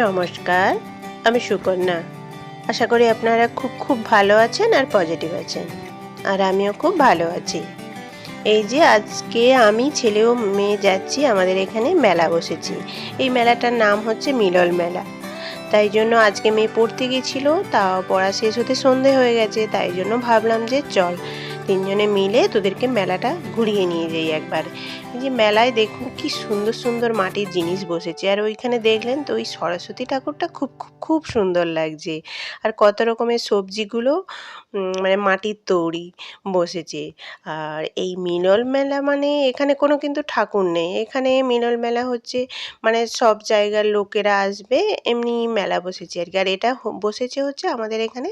নমস্কার, আমি সুকন্যা। আশা করি আপনারা খুব খুব ভালো আছেন আর পজিটিভ আছেন। আর আমিও খুব ভালো আছি। এই যে আজকে আমি ছেলে ও মেয়ে যাচ্ছি, আমাদের এখানে মেলা বসেছি। এই মেলাটার নাম হচ্ছে মিলল মেলা। তাই জন্য আজকে মেয়ে পড়তে গেছিল তা পড়া শেষ হতে সন্ধে হয়ে গেছে, তাই জন্য ভাবলাম যে চল তিনজনে মিলে তোদেরকে মেলাটা ঘুরিয়ে নিয়ে যাই একবার। এই যে মেলায় দেখুন কি সুন্দর সুন্দর মাটির জিনিস বসেছে। আর ওইখানে দেখলেন তো ওই সরস্বতী ঠাকুরটা খুব খুব খুব সুন্দর লাগছে। আর কত রকমের সবজিগুলো মানে মাটির তৈরি বসেছে। আর এই মিলল মেলা মানে এখানে কোনো কিন্তু ঠাকুর নেই। এখানে মিলল মেলা হচ্ছে মানে সব জায়গার লোকেরা আসবে, এমনি মেলা বসেছে আর কি। আর এটা বসেছে হচ্ছে আমাদের এখানে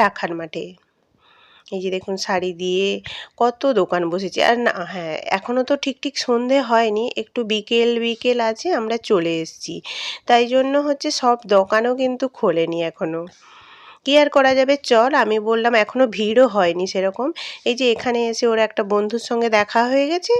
রাখার মাঠে। এই যে দেখুন শাড়ি দিয়ে কত দোকান বসেছে। আর না হ্যাঁ এখনও তো ঠিক ঠিক সন্ধে হয়নি, একটু বিকেল বিকেল আছে, আমরা চলে এসেছি। তাই জন্য হচ্ছে সব দোকানও কিন্তু খোলেনি এখনও কি আর করা যাবে? চল, আমি বললাম এখনও ভিড়ও হয়নি সেরকম। এই যে এখানে এসে ওর একটা বন্ধুর সঙ্গে দেখা হয়ে গেছে,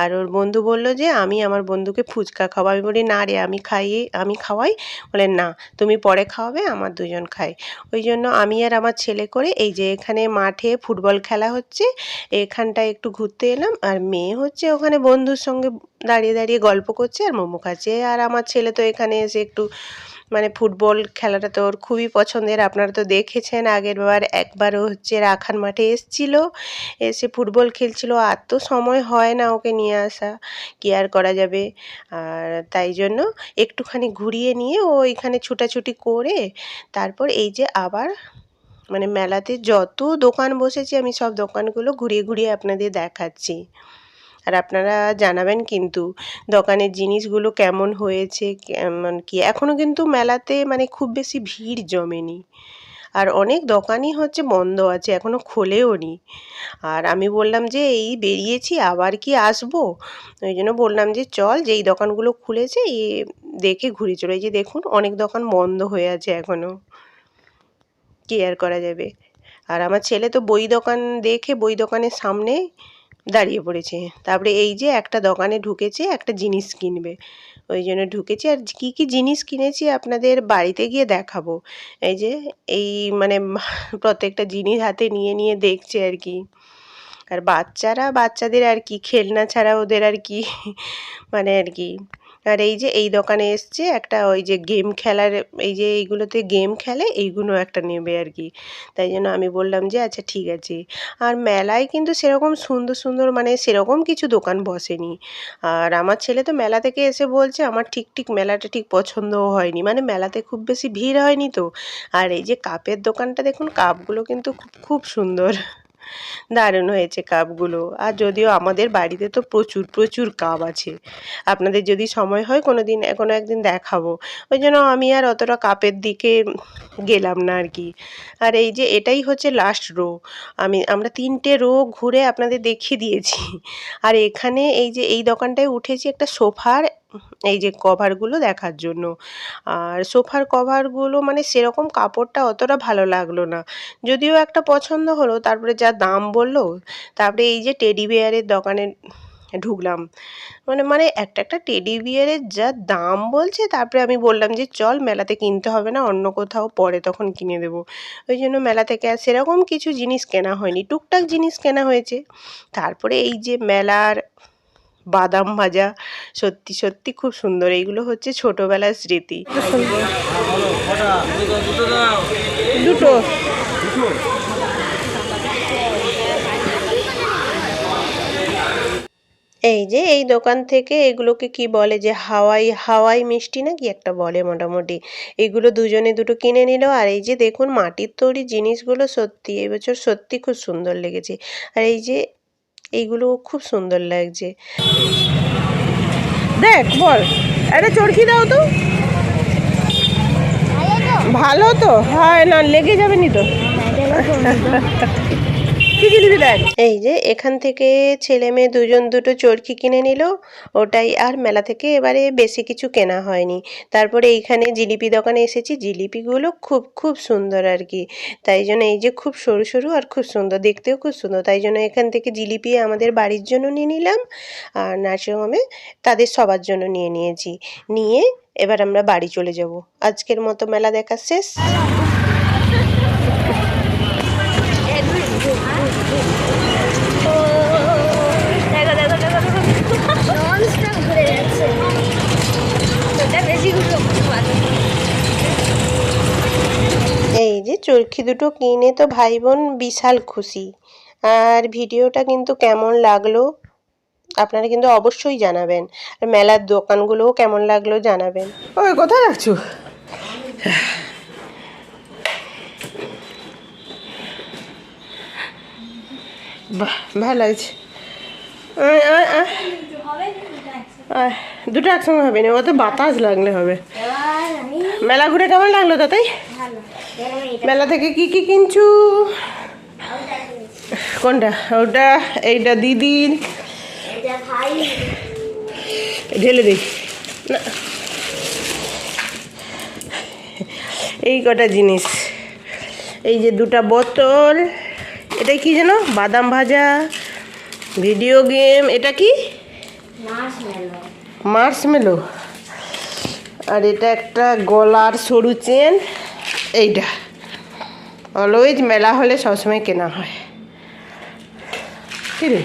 আর ওর বন্ধু বলল যে, আমি আমার বন্ধুকে ফুচকা খাওয়াবো। আমি বলি, না রে, আমি খাইয়ে, আমি খাওয়াই? বলে, না, তুমি পরে খাওয়াবে, আমার দুজন খাই। ওই জন্য আমি আর আমার ছেলে করে এই যে এখানে মাঠে ফুটবল খেলা হচ্ছে, এখানটায় একটু ঘুরতে এলাম, আর মেয়ে হচ্ছে ওখানে বন্ধুর সঙ্গে দাঁড়িয়ে দাঁড়িয়ে গল্প করছে, আর মোমো খাচ্ছে। আর আমার ছেলে তো এখানে এসে একটু মানে ফুটবল খেলাটা তো ওর খুবই পছন্দের। আপনারা তো দেখেছেন, আগের বার একবারও হচ্ছে রাখার মাঠে এসছিল, এসে ফুটবল খেলছিল। আর তো সময় হয় না ওকে নিয়ে আসা, কি আর করা যাবে? আর তাই জন্য একটুখানি ঘুরিয়ে নিয়ে ও এখানে ছুটাছুটি করে তারপর এই যে আবার মানে মেলাতে যত দোকান বসেছে, আমি সব দোকানগুলো ঘুরিয়ে ঘুরিয়ে আপনাদের দেখাচ্ছি। আর আপনারা জানাবেন কিন্তু দোকানের জিনিসগুলো কেমন হয়েছে, কেমন কি? এখনও কিন্তু মেলাতে মানে খুব বেশি ভিড় জমেনি। আর অনেক দোকানই হচ্ছে বন্ধ আছে এখনও খোলেও নি। আর আমি বললাম যে, এই বেরিয়েছি, আবার কি আসব? ওই জন্য বললাম যে, চল, যেই দোকানগুলো খুলেছে, এ দেখে ঘুরে চলে। এই যে দেখুন, অনেক দোকান বন্ধ হয়ে আছে এখনও কেয়ার করা যাবে? আর আমার ছেলে তো বই দোকান দেখে, বই দোকানের সামনে দাঁড়িয়ে পড়েছে। তারপরে এই যে একটা দোকানে ঢুকেছে, একটা জিনিস কিনবে। ওই জন্য ঢুকেছি। আর কি কি জিনিস কিনেছি আপনাদের বাড়িতে গিয়ে দেখাবো। এই যে, এই মানে প্রত্যেকটা জিনিস হাতে নিয়ে নিয়ে দেখছে আর কি। আর বাচ্চারা, বাচ্চাদের আর কি, খেলনা ছাড়া ওদের আর কি মানে আর কি আর এই যে এই দোকানে এসছে একটা ওই যে গেম খেলার, এই যে এইগুলোতে গেম খেলে এইগুলো একটা নেবে আর কি। তাই জন্য আমি বললাম যে আচ্ছা ঠিক আছে। আর মেলায় কিন্তু সেরকম সুন্দর সুন্দর মানে সেরকম কিছু দোকান বসেনি। আর আমার ছেলে তো মেলা থেকে এসে বলছে, আমার ঠিক ঠিক মেলাটা ঠিক পছন্দও হয়নি। মানে মেলাতে খুব বেশি ভিড় হয়নি তো। আর এই যে কাপের দোকানটা দেখুন, কাপগুলো কিন্তু খুব খুব সুন্দর। দারুণ হয়েছে কাপগুলো। আর যদিও আমাদের বাড়িতে তো প্রচুর প্রচুর কাপ আছে। আপনাদের যদি সময় হয় কোনো দিন কোনো একদিন দেখাবো। ওই জন্য আমি আর অতটা কাপের দিকে গেলাম না আর কি আর এই যে এটাই হচ্ছে লাস্ট রো আমি, আমরা তিনটে রো ঘুরে আপনাদের দেখিয়ে দিয়েছি। আর এখানে এই যে, এই দোকানটায় উঠেছি একটা সোফার, এই যে কভারগুলো দেখার জন্য। আর সোফার কভারগুলো মানে সেরকম কাপড়টা অতটা ভালো লাগল না। যদিও একটা পছন্দ হলো, তারপরে যা দাম বলল, তারপরে এই যে টেডি বেয়ারের দোকানে ঢুকলাম। মানে মানে একটা একটা টেডি বিয়ারের যা দাম বলছে তারপরে আমি বললাম যে চল মেলাতে কিনতে হবে না অন্য কোথাও পরে তখন কিনে দেবো। ওই জন্য মেলা থেকে আর সেরকম কিছু জিনিস কেনা হয়নি টুকটাক জিনিস কেনা হয়েছে। তারপরে এই যে মেলার বাদাম ভাজা সত্যি সত্যি খুব সুন্দর। এইগুলো হচ্ছে ছোটোবেলার স্মৃতি। দুটো? এই যে, এই দোকান থেকে এগুলোকে কি বলে যে হাওয়াই হাওয়াই মিষ্টি না কি একটা বলে মোটামুটি। এগুলো দুজনে দুটো কিনে নিল আর এই যে দেখুন মাটির তৈরি জিনিসগুলো সত্যি, এবছর সত্যি খুব সুন্দর লেগেছে। আর এই যে এইগুলো খুব সুন্দর লাগছে। দেখ, বল একটা চরকি দাও তো। ভালো তো? হয় না, লেগে যাবে নি তো? দেখ এই যে, এখান থেকে ছেলে মেয়ে দুজন দুটো চরকি কিনে নিল। ওটাই আর মেলা থেকে এবারে বেশি কিছু কেনা হয়নি। তারপরে এইখানে জিলিপি দোকানে এসেছি। জিলিপিগুলো খুব খুব সুন্দর আর কি। তাই জন্য এই যে খুব সরু সরু আর খুব সুন্দর। দেখতেও খুব সুন্দর। তাই জন্য এখান থেকে জিলিপি আমাদের বাড়ির জন্য নিয়ে নিলাম। আর নার্সিংহোমে তাদের সবার জন্য নিয়ে নিয়েছি। নিয়ে এবার আমরা বাড়ি চলে যাব। আজকের মতো মেলা দেখা শেষ। চরখি দুটো কিনে তো ভাই বোন বিশাল খুশি। আর ভিডিওটা কিন্তু কেমন লাগল আপনারা কিন্তু অবশ্যই জানাবেন। আর মেলার দোকানগুলোও কেমন লাগল জানাবেন। ওই কোথায় রাখছো? বাহ ভালো লাগছে। দুটো একসঙ্গে হবে না ওতে বাতাস লাগলে হবে। মেলা ঘুরে কেমন লাগল তাতেই? ভালো। মেলা থেকে কি কি কিনছু? কোনটা? ওটা, এইটা দিদির ঢেলে দিই না। এই কটা জিনিস। এই যে দুটা বোতল। এটা কি যেন? বাদাম ভাজা, ভিডিও গেম। এটা কি? মাছ মেলো আর এটা একটা গলার সরু চেন। এইটা অলওয়েজ মেলা হলে সবসময় কেনা হয়। কি রে